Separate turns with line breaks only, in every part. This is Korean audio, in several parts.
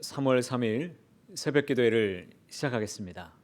3월 3일 새벽 기도회를 시작하겠습니다.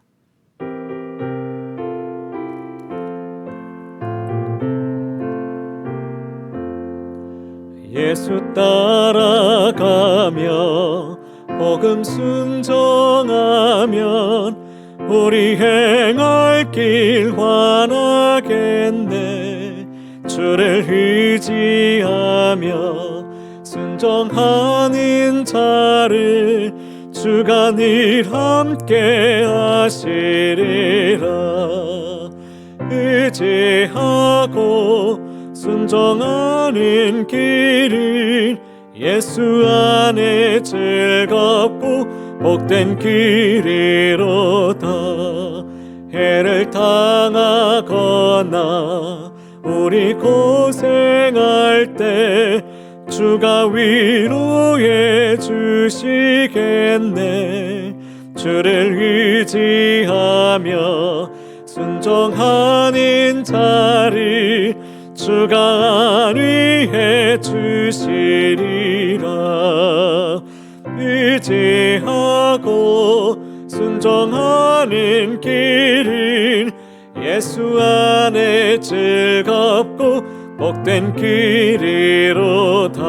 예수 따라가며 복음 순종하면 우리 행할 길 환하겠네. 주를 의지하며 순종하는 자를 주가 늘 함께 하시리라. 의지하고 순종하는 길은 예수 안에 즐겁고 복된 길이로다. 해를 당하거나 우리 고생할 때 주가 위로해 주시겠네. 주를 의지하며 순종하는 자를 주가 안위해 주시리라. 의지하고 순종하는 길은 예수 안에 즐겁고 복된 길이로다.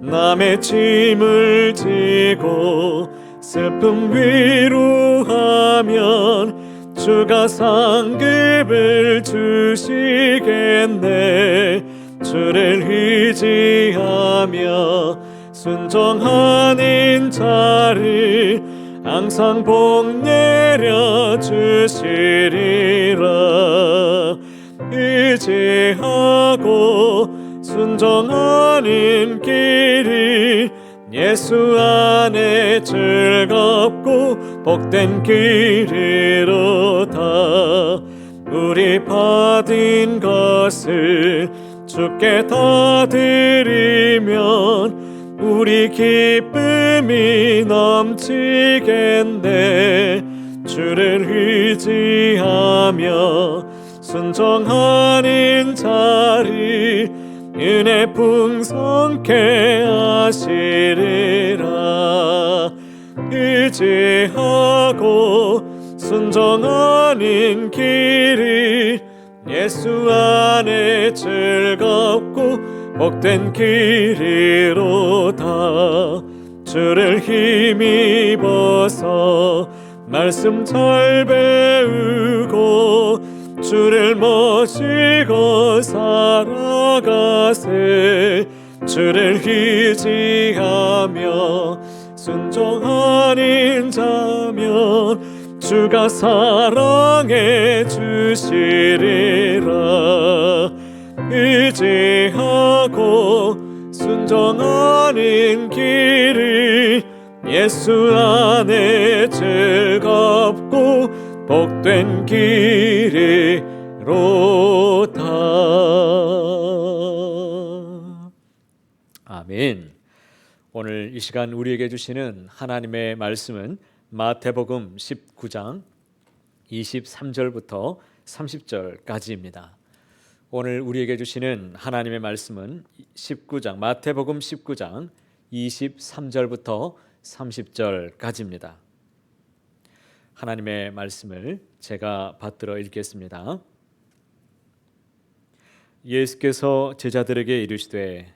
남의 짐을 지고 슬픔 위로하면 주가 상급을 주시겠네. 주를 의지하며 순종하는 자를 항상 복 내려 주시리라. 의지하고 순종하는 길이 예수 안에 즐겁고 복된 길이로다 우리 받은 것을 주께 다 드리면 우리 기쁨이 넘치겠네. 주를 의지하며 순종하는 자리 은혜 풍성케 하시리라 의지하고 순종하는 길이 예수 안에 즐겁고 복된 길이로다 주를 힘입어서 말씀 잘 배우고 주를 모시고 살아가세 주를 의지하며 순종하는 자면 주가 사랑해 주시리라 의지하고 순종하는 길이 예수 안에 즐겁고 복된 길이로다. 아멘. 오늘 이 시간 우리에게 주시는 하나님의 말씀은 마태복음 19장 23절부터 30절까지입니다. 오늘 우리에게 주시는 하나님의 말씀은 19장 마태복음 19장 23절부터 30절까지입니다. 하나님의 말씀을 제가 받들어 읽겠습니다. 예수께서 제자들에게 이르시되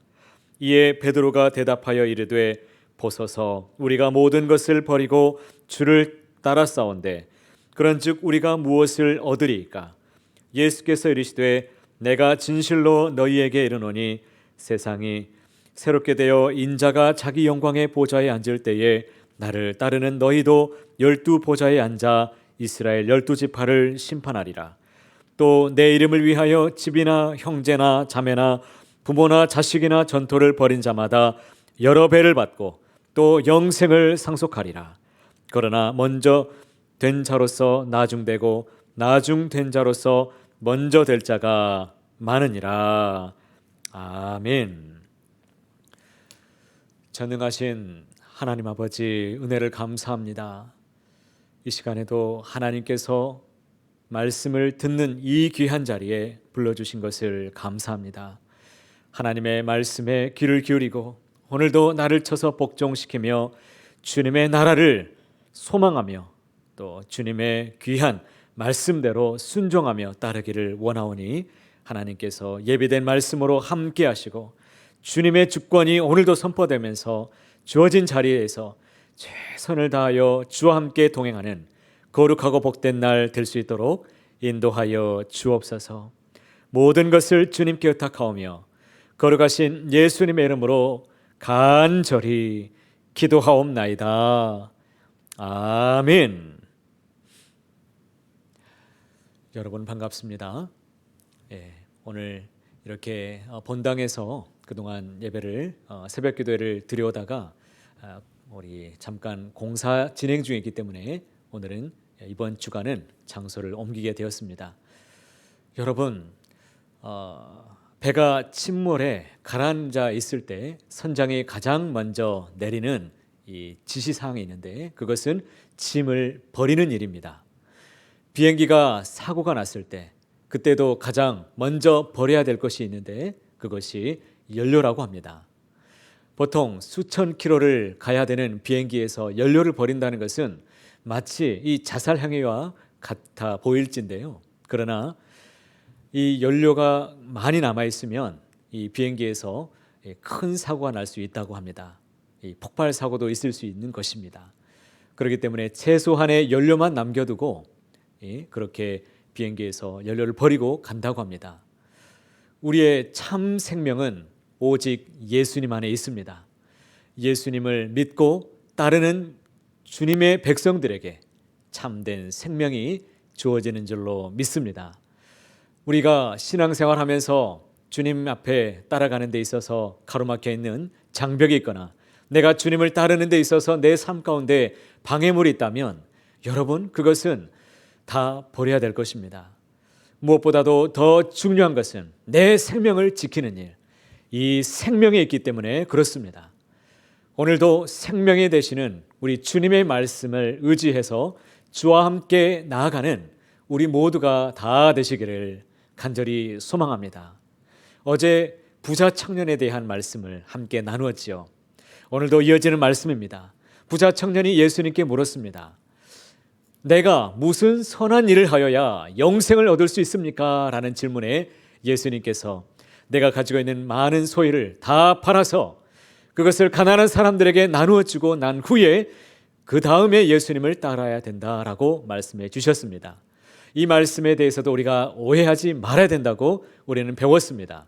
이에 베드로가 대답하여 이르되 보소서 우리가 모든 것을 버리고 주를 따라 싸운데 그런즉 우리가 무엇을 얻으리이까? 예수께서 이르시되 내가 진실로 너희에게 이르노니 세상이 새롭게 되어 인자가 자기 영광의 보좌에 앉을 때에 나를 따르는 너희도 열두 보좌에 앉아 이스라엘 열두 지파를 심판하리라. 또 내 이름을 위하여 집이나 형제나 자매나 부모나 자식이나 전토를 벌인 자마다 여러 배를 받고 또 영생을 상속하리라. 그러나 먼저 된 자로서 나중되고 나중된 자로서 먼저 될 자가 많으니라. 아멘. 전능하신 하나님 아버지 은혜를 감사합니다. 이 시간에도 하나님께서 말씀을 듣는 이 귀한 자리에 불러주신 것을 감사합니다. 하나님의 말씀에 귀를 기울이고 오늘도 나를 쳐서 복종시키며 주님의 나라를 소망하며 또 주님의 귀한 말씀대로 순종하며 따르기를 원하오니 하나님께서 예비된 말씀으로 함께 하시고 주님의 주권이 오늘도 선포되면서 주어진 자리에서 최선을 다하여 주와 함께 동행하는 거룩하고 복된 날 될 수 있도록 인도하여 주옵소서. 모든 것을 주님께 의탁하오며 거룩하신 예수님의 이름으로 간절히 기도하옵나이다. 아멘. 여러분 반갑습니다. 예, 오늘 이렇게 어, 본당에서 그동안 예배를 어, 새벽 기도회를 드려오다가 아, 우리 잠깐 공사 진행 중이기 때문에 오늘은 이번 주간은 장소를 옮기게 되었습니다. 여러분 어, 배가 침몰에 가라앉아 있을 때 선장이 가장 먼저 내리는 이 지시 사항이 있는데 그것은 짐을 버리는 일입니다. 비행기가 사고가 났을 때 그때도 가장 먼저 버려야 될 것이 있는데 그것이 연료라고 합니다. 보통 수천 킬로를 가야 되는 비행기에서 연료를 버린다는 것은 마치 이 자살 행위와 같아 보일진데요. 그러나 이 연료가 많이 남아 있으면 이 비행기에서 큰 사고가 날 수 있다고 합니다. 이 폭발 사고도 있을 수 있는 것입니다. 그렇기 때문에 최소한의 연료만 남겨두고 그렇게 비행기에서 연료를 버리고 간다고 합니다. 우리의 참 생명은 오직 예수님 안에 있습니다. 예수님을 믿고 따르는 주님의 백성들에게 참된 생명이 주어지는 줄로 믿습니다. 우리가 신앙생활 하면서 주님 앞에 따라가는 데 있어서 가로막혀 있는 장벽이 있거나 내가 주님을 따르는 데 있어서 내 삶 가운데 방해물이 있다면 여러분 그것은 다 버려야 될 것입니다. 무엇보다도 더 중요한 것은 내 생명을 지키는 일. 이 생명이 있기 때문에 그렇습니다. 오늘도 생명이 되시는 우리 주님의 말씀을 의지해서 주와 함께 나아가는 우리 모두가 다 되시기를 간절히 소망합니다. 어제 부자 청년에 대한 말씀을 함께 나누었지요. 오늘도 이어지는 말씀입니다. 부자 청년이 예수님께 물었습니다. 내가 무슨 선한 일을 하여야 영생을 얻을 수 있습니까? 라는 질문에 예수님께서 내가 가지고 있는 많은 소유를 다 팔아서 그것을 가난한 사람들에게 나누어 주고 난 후에 그 다음에 예수님을 따라야 된다라고 말씀해 주셨습니다. 이 말씀에 대해서도 우리가 오해하지 말아야 된다고 우리는 배웠습니다.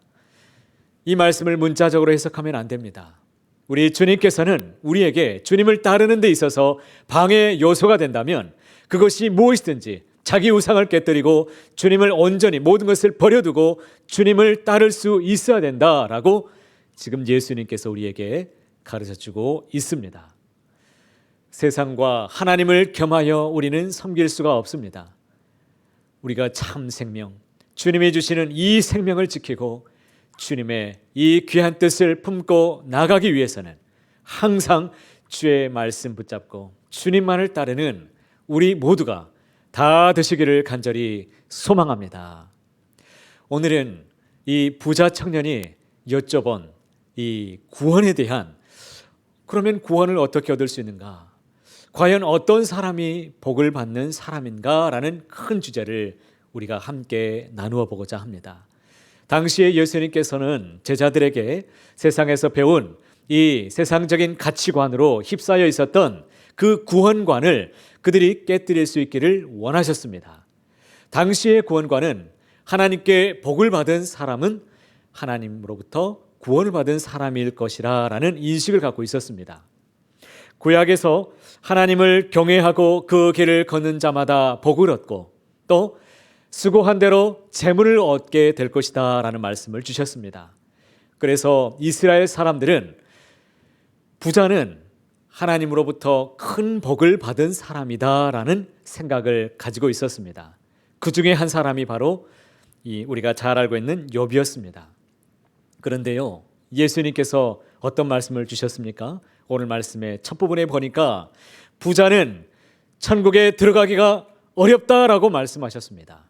이 말씀을 문자적으로 해석하면 안 됩니다. 우리 주님께서는 우리에게 주님을 따르는 데 있어서 방해 요소가 된다면 그것이 무엇이든지 자기 우상을 깨뜨리고 주님을 온전히 모든 것을 버려두고 주님을 따를 수 있어야 된다라고 지금 예수님께서 우리에게 가르쳐 주고 있습니다. 세상과 하나님을 겸하여 우리는 섬길 수가 없습니다. 우리가 참 생명, 주님이 주시는 이 생명을 지키고 주님의 이 귀한 뜻을 품고 나가기 위해서는 항상 주의 말씀 붙잡고 주님만을 따르는 우리 모두가 다 되시기를 간절히 소망합니다. 오늘은 이 부자 청년이 여쭤본 이 구원에 대한 그러면 구원을 어떻게 얻을 수 있는가? 과연 어떤 사람이 복을 받는 사람인가라는 큰 주제를 우리가 함께 나누어 보고자 합니다. 당시에 예수님께서는 제자들에게 세상에서 배운 이 세상적인 가치관으로 휩싸여 있었던 그 구원관을 그들이 깨뜨릴 수 있기를 원하셨습니다. 당시의 구원관은 하나님께 복을 받은 사람은 하나님으로부터 구원을 받은 사람일 것이라라는 인식을 갖고 있었습니다. 구약에서 하나님을 경외하고 그 길을 걷는 자마다 복을 얻고 또 수고한 대로 재물을 얻게 될 것이다 라는 말씀을 주셨습니다. 그래서 이스라엘 사람들은 부자는 하나님으로부터 큰 복을 받은 사람이다 라는 생각을 가지고 있었습니다. 그 중에 한 사람이 바로 이 우리가 잘 알고 있는 욥이었습니다. 그런데요, 예수님께서 어떤 말씀을 주셨습니까? 오늘 말씀의 첫 부분에 보니까 부자는 천국에 들어가기가 어렵다라고 말씀하셨습니다.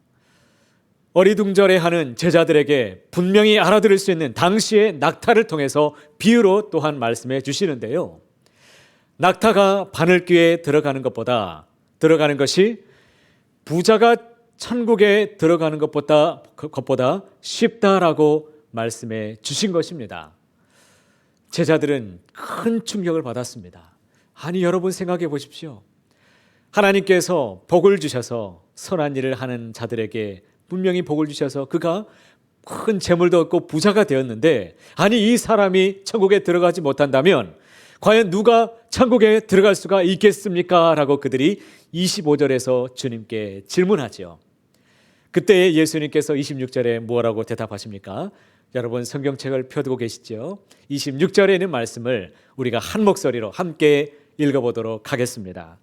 어리둥절해 하는 제자들에게 분명히 알아들을 수 있는 당시의 낙타를 통해서 비유로 또한 말씀해 주시는데요. 낙타가 바늘귀에 들어가는 것보다 들어가는 것이 부자가 천국에 들어가는 것보다 것보다 쉽다라고 말씀해 주신 것입니다. 제자들은 큰 충격을 받았습니다. 아니 여러분 생각해 보십시오. 하나님께서 복을 주셔서 선한 일을 하는 자들에게 분명히 복을 주셔서 그가 큰 재물도 얻고 부자가 되었는데 아니 이 사람이 천국에 들어가지 못한다면 과연 누가 천국에 들어갈 수가 있겠습니까? 라고 그들이 25절에서 주님께 질문하지요. 그때 예수님께서 26절에 뭐라고 대답하십니까? 여러분 성경책을 펴두고 계시죠? 26절에 있는 말씀을 우리가 한 목소리로 함께 읽어보도록 하겠습니다.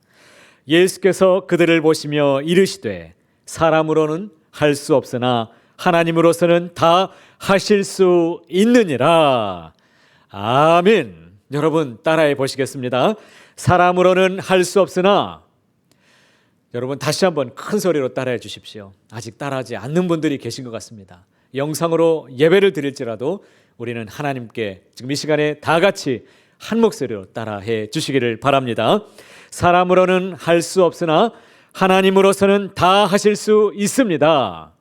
예수께서 그들을 보시며 이르시되 사람으로는 할 수 없으나 하나님으로서는 다 하실 수 있느니라. 아멘. 여러분 따라해 보시겠습니다. 사람으로는 할 수 없으나 여러분 다시 한번 큰 소리로 따라해 주십시오. 아직 따라하지 않는 분들이 계신 것 같습니다. 영상으로 예배를 드릴지라도 우리는 하나님께 지금 이 시간에 다 같이 한 목소리로 따라해 주시기를 바랍니다. 사람으로는 할 수 없으나 하나님으로서는 다 하실 수 있습니다.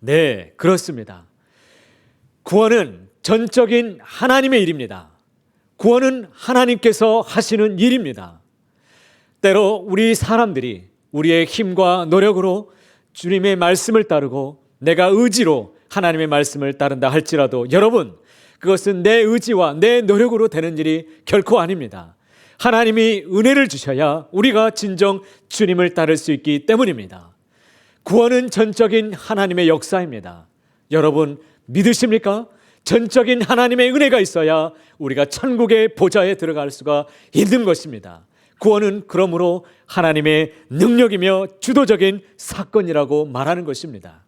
네, 그렇습니다. 구원은 전적인 하나님의 일입니다. 구원은 하나님께서 하시는 일입니다. 때로 우리 사람들이 우리의 힘과 노력으로 주님의 말씀을 따르고 내가 의지로 하나님의 말씀을 따른다 할지라도 여러분 그것은 내 의지와 내 노력으로 되는 일이 결코 아닙니다. 하나님이 은혜를 주셔야 우리가 진정 주님을 따를 수 있기 때문입니다. 구원은 전적인 하나님의 역사입니다. 여러분 믿으십니까? 전적인 하나님의 은혜가 있어야 우리가 천국의 보좌에 들어갈 수가 있는 것입니다. 구원은 그러므로 하나님의 능력이며 주도적인 사건이라고 말하는 것입니다.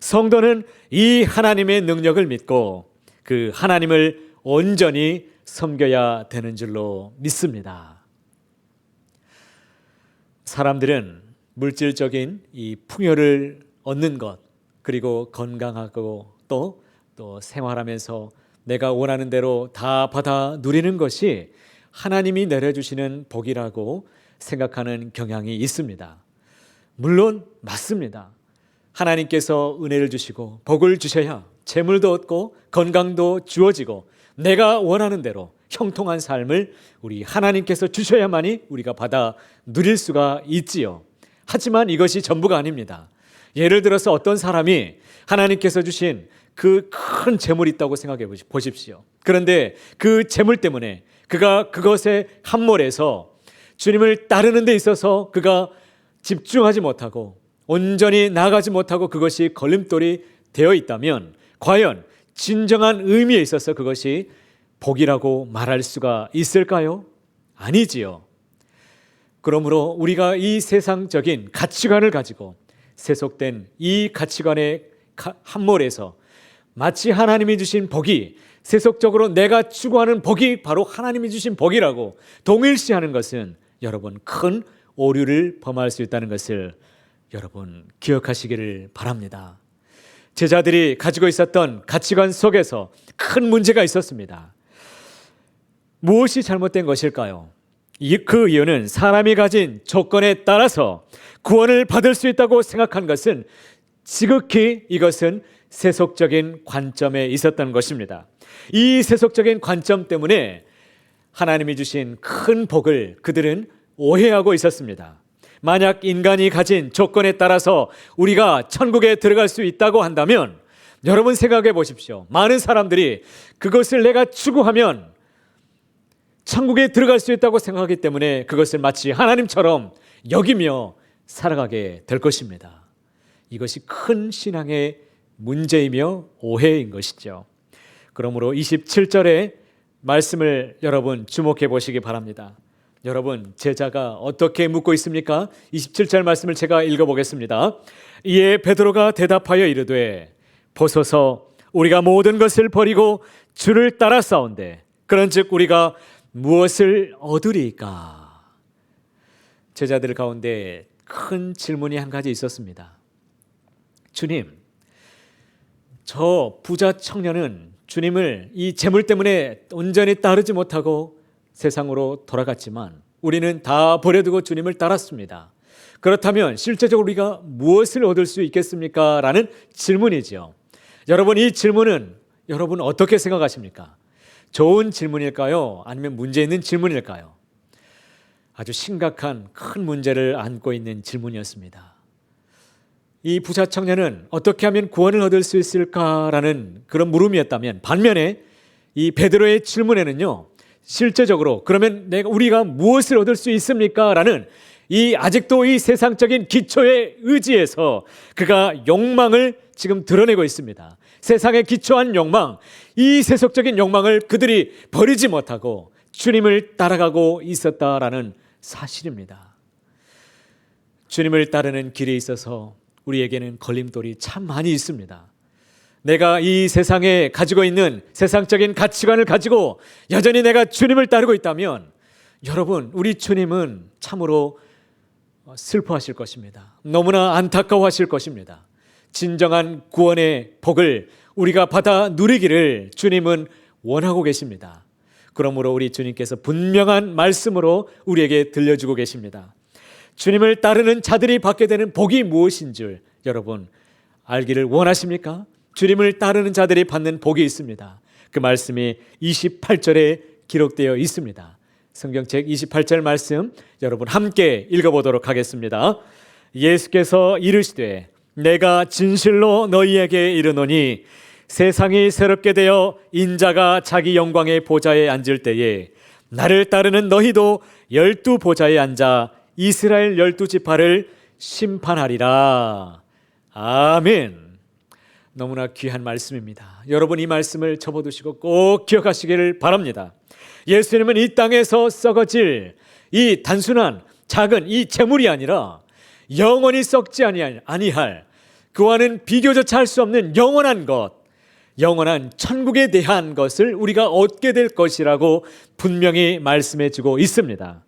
성도는 이 하나님의 능력을 믿고 그 하나님을 온전히 섬겨야 되는 줄로 믿습니다. 사람들은 물질적인 이 풍요를 얻는 것 그리고 건강하고 또 또 생활하면서 내가 원하는 대로 다 받아 누리는 것이 하나님이 내려주시는 복이라고 생각하는 경향이 있습니다. 물론 맞습니다. 하나님께서 은혜를 주시고 복을 주셔야 재물도 얻고 건강도 주어지고 내가 원하는 대로 형통한 삶을 우리 하나님께서 주셔야만이 우리가 받아 누릴 수가 있지요. 하지만 이것이 전부가 아닙니다. 예를 들어서 어떤 사람이 하나님께서 주신 그 큰 재물이 있다고 생각해 보십시오. 그런데 그 재물 때문에 그가 그것에 함몰해서 주님을 따르는 데 있어서 그가 집중하지 못하고 온전히 나가지 못하고 그것이 걸림돌이 되어 있다면 과연 진정한 의미에 있어서 그것이 복이라고 말할 수가 있을까요? 아니지요. 그러므로 우리가 이 세상적인 가치관을 가지고 세속된 이 가치관에 함몰해서 마치 하나님이 주신 복이 세속적으로 내가 추구하는 복이 바로 하나님이 주신 복이라고 동일시하는 것은 여러분 큰 오류를 범할 수 있다는 것을 여러분 기억하시기를 바랍니다. 제자들이 가지고 있었던 가치관 속에서 큰 문제가 있었습니다. 무엇이 잘못된 것일까요? 그 이유는 사람이 가진 조건에 따라서 구원을 받을 수 있다고 생각한 것은 지극히 이것은 세속적인 관점에 있었던 것입니다. 이 세속적인 관점 때문에 하나님이 주신 큰 복을 그들은 오해하고 있었습니다. 만약 인간이 가진 조건에 따라서 우리가 천국에 들어갈 수 있다고 한다면 여러분 생각해 보십시오. 많은 사람들이 그것을 내가 추구하면 천국에 들어갈 수 있다고 생각하기 때문에 그것을 마치 하나님처럼 여기며 살아가게 될 것입니다. 이것이 큰 신앙의 문제이며 오해인 것이죠. 그러므로 27절의 말씀을 여러분 주목해 보시기 바랍니다. 여러분, 제자가 어떻게 묻고 있습니까? 27절 말씀을 제가 읽어 보겠습니다. 이에 베드로가 대답하여 이르되 보소서 우리가 모든 것을 버리고 주를 따라 싸운데 그런즉 우리가 무엇을 얻으리까? 제자들 가운데 큰 질문이 한 가지 있었습니다. 주님, 저 부자 청년은 주님을 이 재물 때문에 온전히 따르지 못하고 세상으로 돌아갔지만 우리는 다 버려두고 주님을 따랐습니다. 그렇다면 실제적으로 우리가 무엇을 얻을 수 있겠습니까? 라는 질문이지요. 여러분 이 질문은 여러분 어떻게 생각하십니까? 좋은 질문일까요? 아니면 문제 있는 질문일까요? 아주 심각한 큰 문제를 안고 있는 질문이었습니다. 이 부자 청년은 어떻게 하면 구원을 얻을 수 있을까라는 그런 물음이었다면 반면에 이 베드로의 질문에는요. 실제적으로 그러면 내가 우리가 무엇을 얻을 수 있습니까라는 이 아직도 이 세상적인 기초의 의지에서 그가 욕망을 지금 드러내고 있습니다. 세상에 기초한 욕망, 이 세속적인 욕망을 그들이 버리지 못하고 주님을 따라가고 있었다라는 사실입니다. 주님을 따르는 길에 있어서 우리에게는 걸림돌이 참 많이 있습니다. 내가 이 세상에 가지고 있는 세상적인 가치관을 가지고 여전히 내가 주님을 따르고 있다면 여러분, 우리 주님은 참으로 슬퍼하실 것입니다. 너무나 안타까워하실 것입니다. 진정한 구원의 복을 우리가 받아 누리기를 주님은 원하고 계십니다. 그러므로 우리 주님께서 분명한 말씀으로 우리에게 들려주고 계십니다. 주님을 따르는 자들이 받게 되는 복이 무엇인 줄 여러분 알기를 원하십니까? 주님을 따르는 자들이 받는 복이 있습니다. 그 말씀이 28절에 기록되어 있습니다. 성경책 28절 말씀 여러분 함께 읽어보도록 하겠습니다. 예수께서 이르시되 내가 진실로 너희에게 이르노니 세상이 새롭게 되어 인자가 자기 영광의 보좌에 앉을 때에 나를 따르는 너희도 열두 보좌에 앉아 이스라엘 열두 지파를 심판하리라. 아멘. 너무나 귀한 말씀입니다. 여러분 이 말씀을 접어두시고 꼭 기억하시기를 바랍니다. 예수님은 이 땅에서 썩어질 이 단순한 작은 이 재물이 아니라 영원히 썩지 아니할 그와는 비교조차 할 수 없는 영원한 것, 영원한 천국에 대한 것을 우리가 얻게 될 것이라고 분명히 말씀해 주고 있습니다.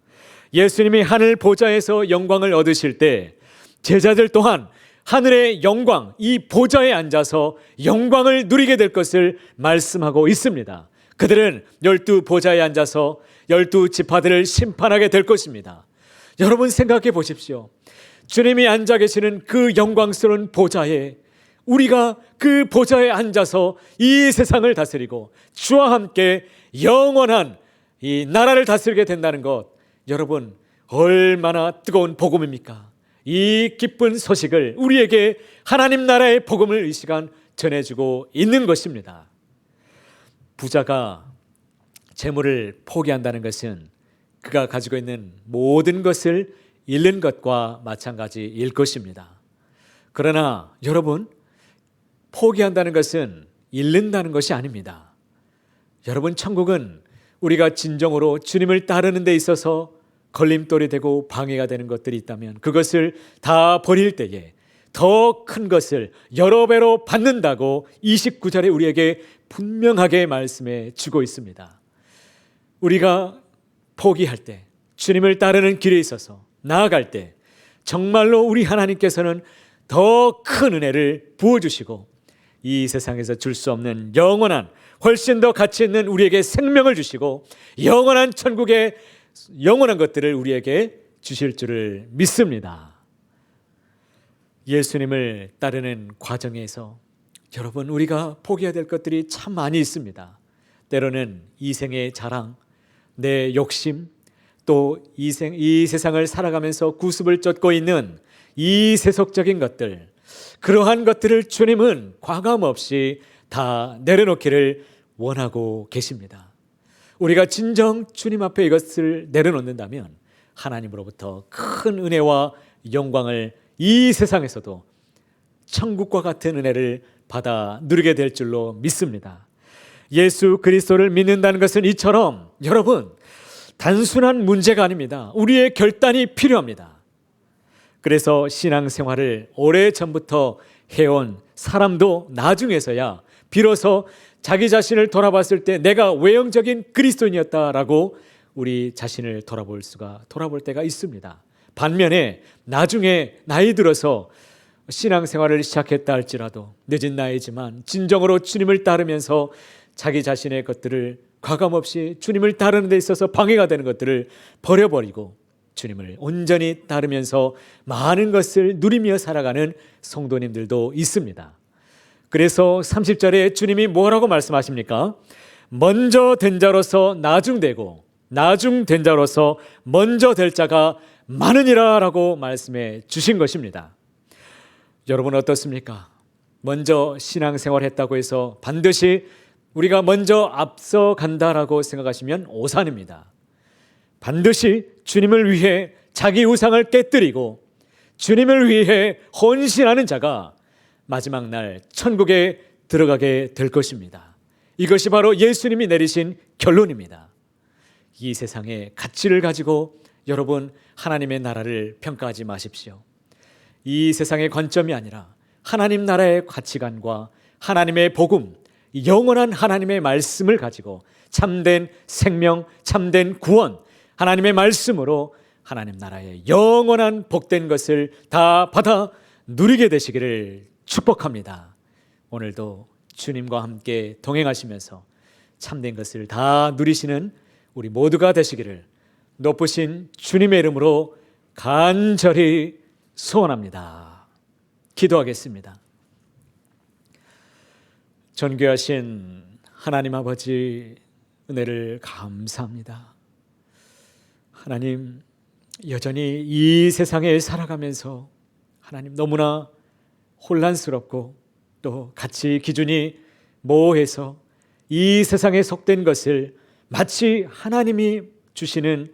예수님이 하늘 보좌에서 영광을 얻으실 때 제자들 또한 하늘의 영광, 이 보좌에 앉아서 영광을 누리게 될 것을 말씀하고 있습니다. 그들은 열두 보좌에 앉아서 열두 지파들을 심판하게 될 것입니다. 여러분 생각해 보십시오. 주님이 앉아 계시는 그 영광스러운 보좌에 우리가 그 보좌에 앉아서 이 세상을 다스리고 주와 함께 영원한 이 나라를 다스리게 된다는 것 여러분 얼마나 뜨거운 복음입니까? 이 기쁜 소식을 우리에게 하나님 나라의 복음을 이 시간 전해주고 있는 것입니다. 부자가 재물을 포기한다는 것은 그가 가지고 있는 모든 것을 잃는 것과 마찬가지일 것입니다. 그러나 여러분, 포기한다는 것은 잃는다는 것이 아닙니다. 여러분, 천국은 우리가 진정으로 주님을 따르는 데 있어서 걸림돌이 되고 방해가 되는 것들이 있다면 그것을 다 버릴 때에 더 큰 것을 여러 배로 받는다고 29절에 우리에게 분명하게 말씀해 주고 있습니다. 우리가 포기할 때, 주님을 따르는 길에 있어서 나아갈 때, 정말로 우리 하나님께서는 더 큰 은혜를 부어주시고, 이 세상에서 줄 수 없는 영원한, 훨씬 더 가치 있는 우리에게 생명을 주시고, 영원한 천국의 영원한 것들을 우리에게 주실 줄을 믿습니다. 예수님을 따르는 과정에서 여러분, 우리가 포기해야 될 것들이 참 많이 있습니다. 때로는 이생의 자랑, 내 욕심, 또이 세상을 살아가면서 구습을 쫓고 있는 이 세속적인 것들, 그러한 것들을 주님은 과감 없이 다 내려놓기를 원하고 계십니다. 우리가 진정 주님 앞에 이것을 내려놓는다면 하나님으로부터 큰 은혜와 영광을 이 세상에서도 천국과 같은 은혜를 받아 누리게 될 줄로 믿습니다. 예수 그리스도를 믿는다는 것은 이처럼 여러분 단순한 문제가 아닙니다. 우리의 결단이 필요합니다. 그래서 신앙생활을 오래 전부터 해온 사람도 나중에서야 비로소 자기 자신을 돌아봤을 때 내가 외형적인 그리스도인이었다라고 우리 자신을 돌아볼 수가 돌아볼 때가 있습니다. 반면에 나중에 나이 들어서 신앙생활을 시작했다 할지라도 늦은 나이지만 진정으로 주님을 따르면서 자기 자신의 것들을 과감 없이 주님을 따르는 데 있어서 방해가 되는 것들을 버려버리고 주님을 온전히 따르면서 많은 것을 누리며 살아가는 성도님들도 있습니다. 그래서 30절에 주님이 뭐라고 말씀하십니까? 먼저 된 자로서 나중되고 나중된 자로서 먼저 될 자가 많으니라 라고 말씀해 주신 것입니다. 여러분 어떻습니까? 먼저 신앙생활 했다고 해서 반드시 우리가 먼저 앞서 간다라고 생각하시면 오산입니다. 반드시 주님을 위해 자기 우상을 깨뜨리고 주님을 위해 헌신하는 자가 마지막 날 천국에 들어가게 될 것입니다. 이것이 바로 예수님이 내리신 결론입니다. 이 세상의 가치를 가지고 여러분 하나님의 나라를 평가하지 마십시오. 이 세상의 관점이 아니라 하나님 나라의 가치관과 하나님의 복음, 영원한 하나님의 말씀을 가지고 참된 생명, 참된 구원, 하나님의 말씀으로 하나님 나라의 영원한 복된 것을 다 받아 누리게 되시기를 축복합니다. 오늘도 주님과 함께 동행하시면서 참된 것을 다 누리시는 우리 모두가 되시기를 높으신 주님의 이름으로 간절히 소원합니다. 기도하겠습니다. 전교하신 하나님 아버지 은혜를 감사합니다. 하나님 여전히 이 세상에 살아가면서 하나님 너무나 혼란스럽고 또 가치 기준이 모호해서 이 세상에 속된 것을 마치 하나님이 주시는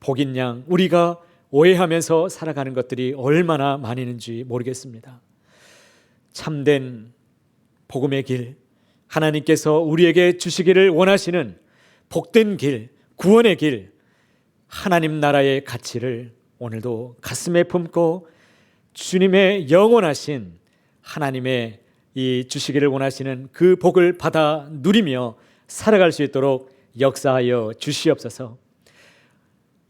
복인 양 우리가 오해하면서 살아가는 것들이 얼마나 많이 있는지 모르겠습니다. 참된 복음의 길, 하나님께서 우리에게 주시기를 원하시는 복된 길, 구원의 길, 하나님 나라의 가치를 오늘도 가슴에 품고 주님의 영원하신 하나님의 이 주시기를 원하시는 그 복을 받아 누리며 살아갈 수 있도록 역사하여 주시옵소서.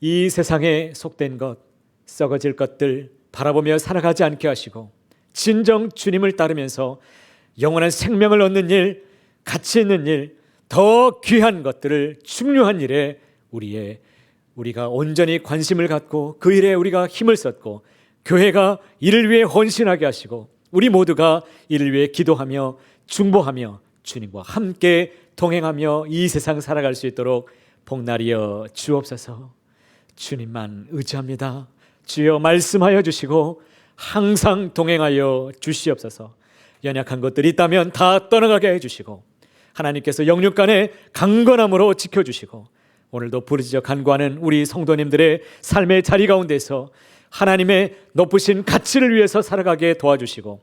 이 세상에 속된 것, 썩어질 것들 바라보며 살아가지 않게 하시고 진정 주님을 따르면서 영원한 생명을 얻는 일, 가치 있는 일, 더 귀한 것들을 중요한 일에 우리의 우리가 온전히 관심을 갖고 그 일에 우리가 힘을 썼고 교회가 이를 위해 헌신하게 하시고 우리 모두가 이를 위해 기도하며 중보하며 주님과 함께 동행하며 이 세상 살아갈 수 있도록 복날이여 주옵소서. 주님만 의지합니다. 주여 말씀하여 주시고 항상 동행하여 주시옵소서. 연약한 것들이 있다면 다 떠나가게 해 주시고 하나님께서 영육 간에 강건함으로 지켜 주시고 오늘도 부르짖어 간구하는 우리 성도님들의 삶의 자리 가운데서 하나님의 높으신 가치를 위해서 살아가게 도와주시고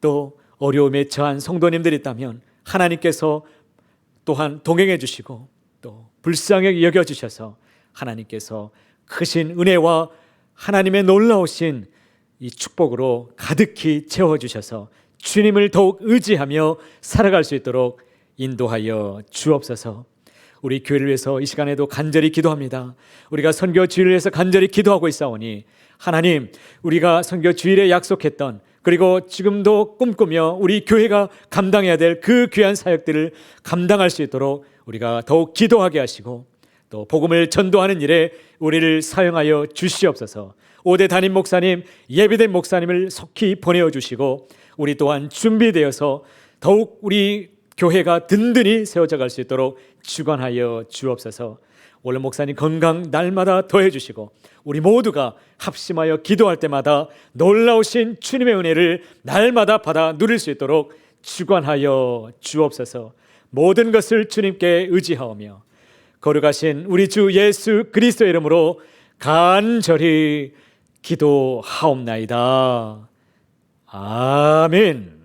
또 어려움에 처한 성도님들이 있다면 하나님께서 또한 동행해 주시고 또 불쌍하게 여겨 주셔서 하나님께서 크신 은혜와 하나님의 놀라우신 이 축복으로 가득히 채워 주셔서 주님을 더욱 의지하며 살아갈 수 있도록 인도하여 주옵소서. 우리 교회를 위해서 이 시간에도 간절히 기도합니다. 우리가 선교 주일을 위해서 간절히 기도하고 있사오니 하나님, 우리가 선교 주일에 약속했던 그리고 지금도 꿈꾸며 우리 교회가 감당해야 될 그 귀한 사역들을 감당할 수 있도록 우리가 더욱 기도하게 하시고 또 복음을 전도하는 일에 우리를 사용하여 주시옵소서. 오대 담임 목사님, 예비된 목사님을 속히 보내어 주시고 우리 또한 준비되어서 더욱 우리 교회가 든든히 세워져 갈 수 있도록 주관하여 주옵소서. 오늘 목사님 건강 날마다 더해 주시고 우리 모두가 합심하여 기도할 때마다 놀라우신 주님의 은혜를 날마다 받아 누릴 수 있도록 주관하여 주옵소서. 모든 것을 주님께 의지하오며 거룩하신 우리 주 예수 그리스도의 이름으로 간절히 기도하옵나이다. 아멘.